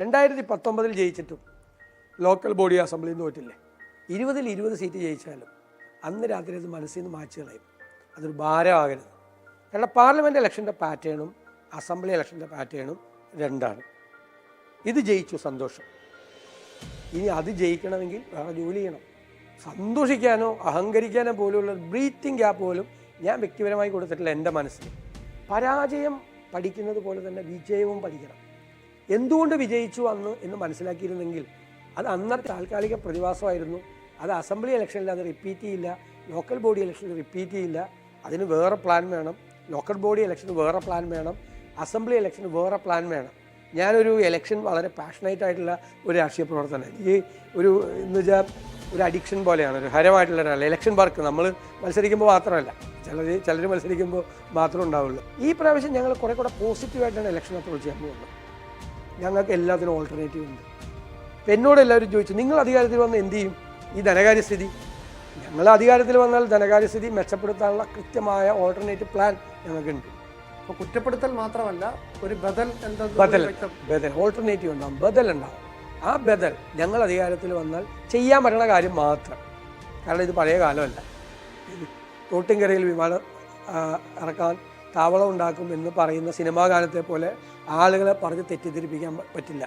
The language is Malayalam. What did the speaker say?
രണ്ടായിരത്തി പത്തൊമ്പതിൽ ജയിച്ചിട്ടും ലോക്കൽ ബോഡി അസംബ്ലിയിൽ നിന്ന് തോറ്റില്ലേ ഇരുപതിൽ ഇരുപത് സീറ്റ് ജയിച്ചാലും അന്ന് രാത്രി അത് മനസ്സിൽ നിന്ന് മാറ്റി കളയും. അതൊരു ഭാരമാകരുത്. കാരണം പാർലമെന്റ് ഇലക്ഷന്റെ പാറ്റേണും അസംബ്ലി ഇലക്ഷന്റെ പാറ്റേണും രണ്ടാണ്. ഇത് ജയിച്ചു സന്തോഷം. ഇനി അത് ജയിക്കണമെങ്കിൽ വേറെ ജോലി ചെയ്യണം. സന്തോഷിക്കാനോ അഹങ്കരിക്കാനോ പോലുള്ള ബ്രീത്തിങ് ഗ്യാപ്പ് പോലും ഞാൻ വ്യക്തിപരമായി കൊടുത്തിട്ടില്ല എന്റെ മനസ്സിൽ. പരാജയം പഠിക്കുന്നത് പോലെ തന്നെ വിജയവും പഠിക്കണം. എന്തുകൊണ്ട് വിജയിച്ചു അന്ന് എന്ന് മനസ്സിലാക്കിയിരുന്നെങ്കിൽ അത് അന്നത്തെ താൽക്കാലിക പ്രതിഭാസമായിരുന്നു. അത് അസംബ്ലി ഇലക്ഷനിൽ അത് റിപ്പീറ്റ് ചെയ്യില്ല. ലോക്കൽ ബോഡി ഇലക്ഷനിൽ റിപ്പീറ്റ് ചെയ്യില്ല. അതിന് വേറെ പ്ലാൻ വേണം. ലോക്കൽ ബോഡി ഇലക്ഷന് വേറെ പ്ലാൻ വേണം. അസംബ്ലി ഇലക്ഷന് വേറെ പ്ലാൻ വേണം. ഞാനൊരു ഇലക്ഷൻ വളരെ പാഷനേറ്റ് ആയിട്ടുള്ള ഒരു രാഷ്ട്രീയ പ്രവർത്തനം ഈ ഒരു എന്ന് വെച്ചാൽ ഒരു അഡിക്ഷൻ പോലെയാണ്. ഒരു ഹരമായിട്ടുള്ള ഒരാൾ ഇലക്ഷൻ വർക്ക് നമ്മൾ മത്സരിക്കുമ്പോൾ മാത്രമല്ല. ചിലർ ചിലർ മത്സരിക്കുമ്പോൾ മാത്രമേ ഉണ്ടാവുള്ളൂ. ഈ പ്രാവശ്യം ഞങ്ങൾ കുറെ കൂടെ പോസിറ്റീവായിട്ടാണ് ഇലക്ഷൻ അപ്രോച്ച് ചെയ്യാൻ പോകുന്നത്. ഞങ്ങൾക്ക് എല്ലാത്തിനും ഓൾട്ടർനേറ്റീവ് ഉണ്ട്. അപ്പം എന്നോട് എല്ലാവരും ചോദിച്ചു നിങ്ങൾ അധികാരത്തിൽ വന്ന് എന്ത് ചെയ്യും? ഈ ധനകാര്യസ്ഥിതി? ഞങ്ങൾ അധികാരത്തിൽ വന്നാൽ ധനകാര്യസ്ഥിതി മെച്ചപ്പെടുത്താനുള്ള കൃത്യമായ ഓൾട്ടർനേറ്റീവ് പ്ലാൻ ഞങ്ങൾക്കുണ്ട്. അപ്പോൾ കുറ്റപ്പെടുത്തൽ മാത്രമല്ല ഒരു ബദൽ ബദൽ ബദൽ ഓൾട്ടർനേറ്റീവ് ഉണ്ടാവും ബദൽ ഉണ്ടാവും. ആ ബദൽ ഞങ്ങൾ അധികാരത്തിൽ വന്നാൽ ചെയ്യാൻ പറ്റുന്ന കാര്യം മാത്രം. കാരണം ഇത് പഴയ കാലമല്ല. ഇത് തോട്ടിൻകരയിൽ വിമാനം ഇറക്കാൻ താവളം ഉണ്ടാക്കും എന്ന് പറയുന്ന സിനിമാ ഗാനത്തെ പോലെ ആളുകളെ പറഞ്ഞ് തെറ്റിദ്ധരിപ്പിക്കാൻ പറ്റില്ല.